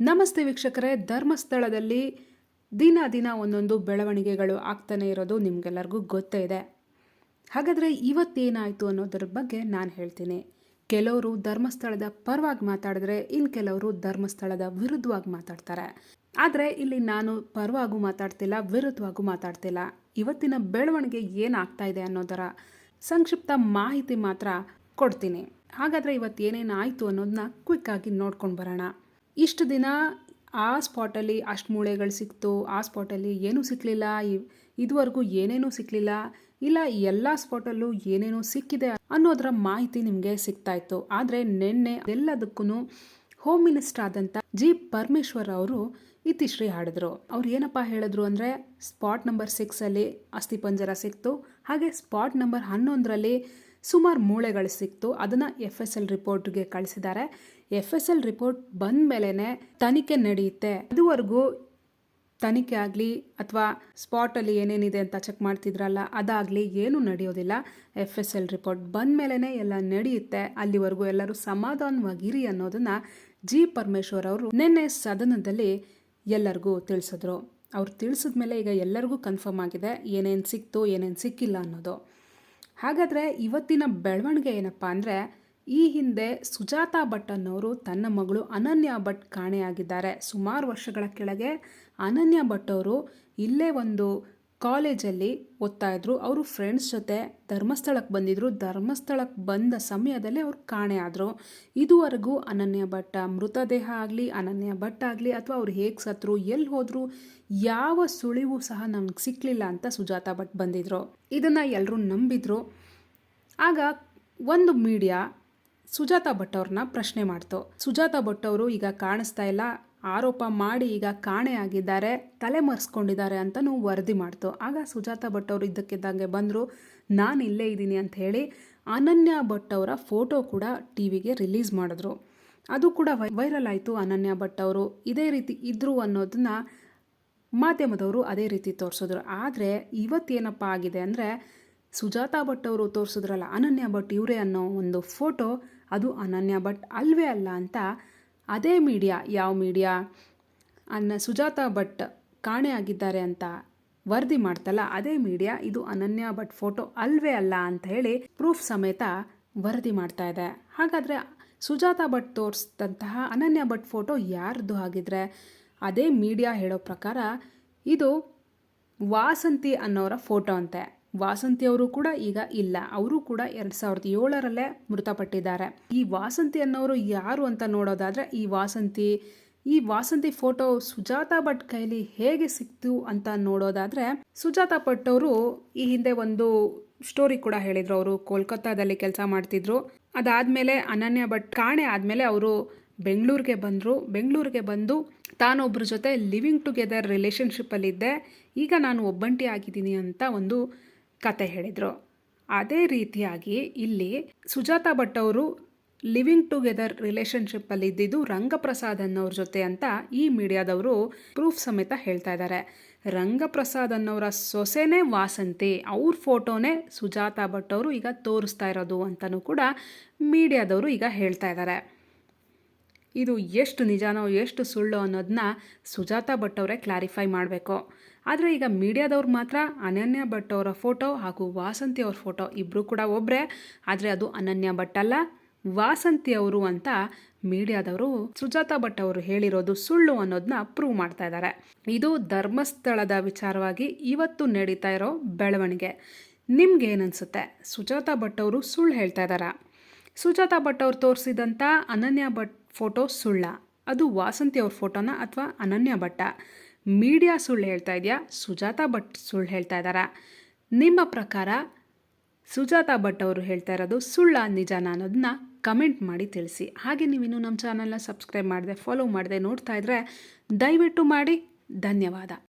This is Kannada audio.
ನಮಸ್ತೆ ವೀಕ್ಷಕರೇ, ಧರ್ಮಸ್ಥಳದಲ್ಲಿ ದಿನ ದಿನ ಒಂದೊಂದು ಬೆಳವಣಿಗೆಗಳು ಆಗ್ತಾನೆ ಇರೋದು ನಿಮಗೆಲ್ಲರಿಗೂ ಗೊತ್ತೇ ಇದೆ. ಹಾಗಾದರೆ ಇವತ್ತೇನಾಯಿತು ಅನ್ನೋದ್ರ ಬಗ್ಗೆ ನಾನು ಹೇಳ್ತೀನಿ. ಕೆಲವರು ಧರ್ಮಸ್ಥಳದ ಪರವಾಗಿ ಮಾತಾಡಿದ್ರೆ ಇನ್ನು ಕೆಲವರು ಧರ್ಮಸ್ಥಳದ ವಿರುದ್ಧವಾಗಿ ಮಾತಾಡ್ತಾರೆ. ಆದರೆ ಇಲ್ಲಿ ನಾನು ಪರವಾಗೂ ಮಾತಾಡ್ತಿಲ್ಲ, ವಿರುದ್ಧವಾಗೂ ಮಾತಾಡ್ತಿಲ್ಲ. ಇವತ್ತಿನ ಬೆಳವಣಿಗೆ ಏನಾಗ್ತಾ ಇದೆ ಅನ್ನೋದರ ಸಂಕ್ಷಿಪ್ತ ಮಾಹಿತಿ ಮಾತ್ರ ಕೊಡ್ತೀನಿ. ಹಾಗಾದರೆ ಇವತ್ತು ಏನೇನು ಆಯಿತು ಅನ್ನೋದನ್ನ ಕ್ವಿಕ್ಕಾಗಿ ನೋಡ್ಕೊಂಡು ಬರೋಣ. ಇಷ್ಟು ದಿನ ಆ ಸ್ಪಾಟಲ್ಲಿ ಅಷ್ಟು ಮೂಳೆಗಳು ಸಿಕ್ತು, ಆ ಸ್ಪಾಟಲ್ಲಿ ಏನೂ ಸಿಕ್ಕಲಿಲ್ಲ ಇದುವರೆಗೂ ಏನೇನೂ ಸಿಕ್ಕಲಿಲ್ಲ ಇಲ್ಲ ಎಲ್ಲ ಸ್ಪಾಟಲ್ಲೂ ಏನೇನೋ ಸಿಕ್ಕಿದೆ ಅನ್ನೋದರ ಮಾಹಿತಿ ನಿಮಗೆ ಸಿಗ್ತಾ ಇತ್ತು. ಆದರೆ ನಿನ್ನೆ ಎಲ್ಲದಕ್ಕೂ ಹೋಮ್ ಮಿನಿಸ್ಟರ್ ಆದಂಥ ಜಿ. ಪರಮೇಶ್ವರ್ ಅವರು ಇತಿಶ್ರೀ ಹಾಡಿದ್ರು. ಅವ್ರು ಏನಪ್ಪ ಹೇಳಿದ್ರು ಅಂದರೆ ಸ್ಪಾಟ್ ನಂಬರ್ ಸಿಕ್ಸಲ್ಲಿ ಅಸ್ಥಿಪಂಜರ ಸಿಕ್ತು. ಹಾಗೆ ಸ್ಪಾಟ್ ನಂಬರ್ ಹನ್ನೊಂದರಲ್ಲಿ ಸುಮಾರು ಮೂಳೆಗಳು ಸಿಕ್ತು. ಅದನ್ನು ಎಫ್ ಎಸ್ ಎಲ್ ರಿಪೋರ್ಟ್ಗೆ ಕಳಿಸಿದ್ದಾರೆ. ಎಫ್ ಎಸ್ ಎಲ್ ರಿಪೋರ್ಟ್ ಬಂದ ಮೇಲೇ ತನಿಖೆ ನಡೆಯುತ್ತೆ. ಇದುವರೆಗೂ ತನಿಖೆ ಆಗಲಿ ಅಥವಾ ಸ್ಪಾಟಲ್ಲಿ ಏನೇನಿದೆ ಅಂತ ಚೆಕ್ ಮಾಡ್ತಿದ್ರಲ್ಲ, ಅದಾಗಲಿ ಏನೂ ನಡೆಯೋದಿಲ್ಲ. ಎಫ್ ಎಸ್ ಎಲ್ ರಿಪೋರ್ಟ್ ಬಂದ ಮೇಲೇ ಎಲ್ಲ ನಡೆಯುತ್ತೆ. ಅಲ್ಲಿವರೆಗೂ ಎಲ್ಲರೂ ಸಮಾಧಾನವಾಗಿರಿ ಅನ್ನೋದನ್ನು ಜಿ ಪರಮೇಶ್ವರ್ ಅವರು ನಿನ್ನೆ ಸದನದಲ್ಲಿ ಎಲ್ಲರಿಗೂ ತಿಳಿಸಿದ್ರು. ಅವ್ರು ತಿಳಿಸಿದ ಮೇಲೆ ಈಗ ಎಲ್ಲರಿಗೂ ಕನ್ಫರ್ಮ್ ಆಗಿದೆ, ಏನೇನು ಸಿಕ್ತು, ಏನೇನು ಸಿಕ್ಕಿಲ್ಲ ಅನ್ನೋದು. ಹಾಗಾದರೆ ಇವತ್ತಿನ ಬೆಳವಣಿಗೆ ಏನಪ್ಪ ಅಂದರೆ, ಈ ಹಿಂದೆ ಸುಜಾತಾ ಭಟ್ ಅನ್ನೋರು ತನ್ನ ಮಗಳು ಅನನ್ಯ ಭಟ್ ಕಾಣೆಯಾಗಿದ್ದಾರೆ. ಸುಮಾರು ವರ್ಷಗಳ ಕೆಳಗೆ ಅನನ್ಯ ಭಟ್ ಅವರು ಇಲ್ಲೇ ಒಂದು ಕಾಲೇಜಲ್ಲಿ ಓದ್ತಾ ಇದ್ರು. ಅವರು ಫ್ರೆಂಡ್ಸ್ ಜೊತೆ ಧರ್ಮಸ್ಥಳಕ್ಕೆ ಬಂದಿದ್ರು. ಧರ್ಮಸ್ಥಳಕ್ಕೆ ಬಂದ ಸಮಯದಲ್ಲೇ ಅವ್ರು ಕಾಣೆ ಆದರು. ಇದುವರೆಗೂ ಅನನ್ಯ ಭಟ್ಟ ಮೃತದೇಹ ಆಗಲಿ, ಅನನ್ಯ ಭಟ್ ಆಗಲಿ ಅಥವಾ ಅವ್ರು ಹೇಗೆ ಸತ್ರು ಎಲ್ಲಿ ಹೋದರು, ಯಾವ ಸುಳಿವು ಸಹ ನಮ್ಗೆ ಸಿಕ್ಕಲಿಲ್ಲ ಅಂತ ಸುಜಾತಾ ಭಟ್ ಬಂದಿದ್ರು. ಇದನ್ನು ಎಲ್ಲರೂ ನಂಬಿದ್ರು. ಆಗ ಒಂದು ಮೀಡಿಯಾ ಸುಜಾತಾ ಭಟ್ ಅವ್ರನ್ನ ಪ್ರಶ್ನೆ ಮಾಡ್ತು. ಸುಜಾತಾ ಭಟ್ ಅವರು ಈಗ ಕಾಣಿಸ್ತಾ ಇಲ್ಲ. ಆರೋಪ ಮಾಡಿ ಈಗ ಕಾಣೆ ಆಗಿದ್ದಾರೆ, ತಲೆ ಮರೆಸ್ಕೊಂಡಿದ್ದಾರೆ ಅಂತಲೂ ವರದಿ ಮಾಡ್ತು. ಆಗ ಸುಜಾತಾ ಭಟ್ ಅವರು ಇದ್ದಕ್ಕಿದ್ದಂಗೆ ಬಂದರು, ನಾನು ಇಲ್ಲೇ ಇದ್ದೀನಿ ಅಂತ ಹೇಳಿ ಅನನ್ಯ ಭಟ್ ಅವರ ಫೋಟೋ ಕೂಡ ಟಿ ವಿಗೆ ರಿಲೀಸ್ ಮಾಡಿದ್ರು. ಅದು ಕೂಡ ವೈರಲ್ ಆಯಿತು ಅನನ್ಯ ಭಟ್ ಅವರು. ಇದೇ ರೀತಿ ಇದ್ದರು ಅನ್ನೋದನ್ನ ಮಾಧ್ಯಮದವರು ಅದೇ ರೀತಿ ತೋರಿಸಿದ್ರು. ಆದರೆ ಇವತ್ತೇನಪ್ಪ ಆಗಿದೆ ಅಂದರೆ ಸುಜಾತಾ ಭಟ್ ಅವರು ತೋರಿಸಿದ್ರಲ್ಲ ಅನನ್ಯ ಭಟ್ ಇವರೇ ಅನ್ನೋ ಒಂದು ಫೋಟೋ, ಅದು ಅನನ್ಯ ಭಟ್ ಅಲ್ವೇ ಅಲ್ಲ ಅಂತ ಅದೇ ಮೀಡಿಯಾ, ಯಾವ ಮೀಡಿಯಾ? ಅನ್ನ ಸುಜಾತಾ ಭಟ್ ಕಾಣೆ ಆಗಿದ್ದಾರೆ ಅಂತ ವರದಿ ಮಾಡ್ತಲ್ಲ, ಅದೇ ಮೀಡಿಯಾ, ಇದು ಅನನ್ಯ ಭಟ್ ಫೋಟೋ ಅಲ್ವೇ ಅಲ್ಲ ಅಂತ ಹೇಳಿ ಪ್ರೂಫ್ ಸಮೇತ ವರದಿ ಮಾಡ್ತಾ ಇದೆ. ಹಾಗಾದರೆ ಸುಜಾತಾ ಭಟ್ ತೋರಿಸಿದಂತಹ ಅನನ್ಯ ಭಟ್ ಫೋಟೋ ಯಾರ್ದು ಆಗಿದ್ರೆ ಅದೇ ಮೀಡಿಯಾ ಹೇಳೋ ಪ್ರಕಾರ ಇದು ವಾಸಂತಿ ಅನ್ನೋರ ಫೋಟೋ ಅಂತೆ. ವಾಸಂತಿ ಅವರು ಕೂಡ ಈಗ ಇಲ್ಲ. ಅವರು ಕೂಡ ಎರಡು ಸಾವಿರದ ಏಳರಲ್ಲೇ ಮೃತಪಟ್ಟಿದ್ದಾರೆ. ಈ ವಾಸಂತಿ ಅನ್ನೋರು ಯಾರು ಅಂತ ನೋಡೋದಾದ್ರೆ, ಈ ವಾಸಂತಿ ಈ ವಾಸಂತಿ ಫೋಟೋ ಸುಜಾತಾ ಭಟ್ ಕೈಲಿ ಹೇಗೆ ಸಿಕ್ತು ಅಂತ ನೋಡೋದಾದ್ರೆ, ಸುಜಾತಾ ಭಟ್ ಅವರು ಈ ಹಿಂದೆ ಒಂದು ಸ್ಟೋರಿ ಕೂಡ ಹೇಳಿದ್ರು. ಅವರು ಕೋಲ್ಕತ್ತಾದಲ್ಲಿ ಕೆಲಸ ಮಾಡ್ತಿದ್ರು. ಅದಾದ್ಮೇಲೆ ಅನನ್ಯ ಭಟ್ ಕಾಣೆ ಆದಮೇಲೆ ಅವರು ಬೆಂಗಳೂರಿಗೆ ಬಂದರು. ಬೆಂಗಳೂರಿಗೆ ಬಂದು ತಾನೊಬ್ಬರ ಜೊತೆ ಲಿವಿಂಗ್ ಟುಗೆದರ್ ರಿಲೇಷನ್ಶಿಪ್ಪಲ್ಲಿದ್ದೆ ಈಗ ನಾನು ಒಬ್ಬಂಟಿ ಆಗಿದ್ದೀನಿ ಅಂತ ಒಂದು ಕತೆ ಹೇಳಿದರು. ಅದೇ ರೀತಿಯಾಗಿ ಇಲ್ಲಿ ಸುಜಾತಾ ಭಟ್ ಅವರು ಲಿವಿಂಗ್ ಟುಗೆದರ್ ರಿಲೇಷನ್ಶಿಪ್ಪಲ್ಲಿ ಇದ್ದಿದ್ದು ರಂಗಪ್ರಸಾದ್ ಅನ್ನೋರ ಜೊತೆ ಅಂತ ಈ ಮೀಡಿಯಾದವರು ಪ್ರೂಫ್ ಸಮೇತ ಹೇಳ್ತಾ ಇದ್ದಾರೆ. ರಂಗಪ್ರಸಾದ್ ಅನ್ನೋರ ಸೊಸೆನೇ ವಾಸಂತಿ, ಅವ್ರ ಫೋಟೋನೇ ಸುಜಾತಾ ಭಟ್ ಅವರು ಈಗ ತೋರಿಸ್ತಾ ಇರೋದು ಅಂತಲೂ ಕೂಡ ಮೀಡಿಯಾದವರು ಈಗ ಹೇಳ್ತಾ ಇದ್ದಾರೆ. ಇದು ಎಷ್ಟು ನಿಜಾನೋ, ಎಷ್ಟು ಸುಳ್ಳು ಅನ್ನೋದನ್ನ ಸುಜಾತಾ ಭಟ್ ಅವರೇ ಕ್ಲಾರಿಫೈ ಮಾಡಬೇಕು. ಆದರೆ ಈಗ ಮೀಡಿಯಾದವ್ರು ಮಾತ್ರ ಅನನ್ಯ ಭಟ್ ಅವರ ಫೋಟೋ ಹಾಗೂ ವಾಸಂತಿ ಅವ್ರ ಫೋಟೋ ಇಬ್ಬರು ಕೂಡ ಒಬ್ಬರೇ ಆದರೆ ಅದು ಅನನ್ಯ ಭಟ್ ಅಲ್ಲ, ವಾಸಂತಿ ಅವರು ಅಂತ ಮೀಡಿಯಾದವರು ಸುಜಾತಾ ಭಟ್ ಅವರು ಹೇಳಿರೋದು ಸುಳ್ಳು ಅನ್ನೋದನ್ನ ಪ್ರೂವ್ ಮಾಡ್ತಾ ಇದ್ದಾರೆ ಇದು ಧರ್ಮಸ್ಥಳದ ವಿಚಾರವಾಗಿ ಇವತ್ತು ನಡೀತಾ ಇರೋ ಬೆಳವಣಿಗೆ. ನಿಮ್ಗೆ ಏನನ್ಸುತ್ತೆ? ಸುಜಾತಾ ಭಟ್ ಅವರು ಸುಳ್ಳು ಹೇಳ್ತಾ ಇದ್ದಾರಾ ಸುಜಾತಾ ಭಟ್ ಅವರು ತೋರಿಸಿದಂಥ ಅನನ್ಯ ಭಟ್ ಫೋಟೋ ಸುಳ್ಳ. ಅದು ವಾಸಂತಿ ಅವ್ರ ಫೋಟೋನ ಅಥವಾ ಅನನ್ಯ ಭಟ್ಟ? ಮೀಡಿಯಾ ಸುಳ್ಳು ಹೇಳ್ತಾ ಇದೆಯಾ? ಸುಜಾತಾ ಭಟ್ ಸುಳ್ಳು ಹೇಳ್ತಾ ಇದ್ದಾರಾ? ನಿಮ್ಮ ಪ್ರಕಾರ ಸುಜಾತಾ ಭಟ್ ಅವರು ಹೇಳ್ತಾ ಇರೋದು ಸುಳ್ಳ ನಿಜಾನ ಅನ್ನೋದನ್ನ ಕಮೆಂಟ್ ಮಾಡಿ ತಿಳಿಸಿ. ಹಾಗೆ ನೀವಿನ್ನೂ ನಮ್ಮ ಚಾನಲ್ನ ಸಬ್ಸ್ಕ್ರೈಬ್ ಮಾಡಿದೆ, ಫಾಲೋ ಮಾಡಿದೆ ನೋಡ್ತಾ ಇದ್ರೆ ದಯವಿಟ್ಟು ಮಾಡಿ. ಧನ್ಯವಾದ.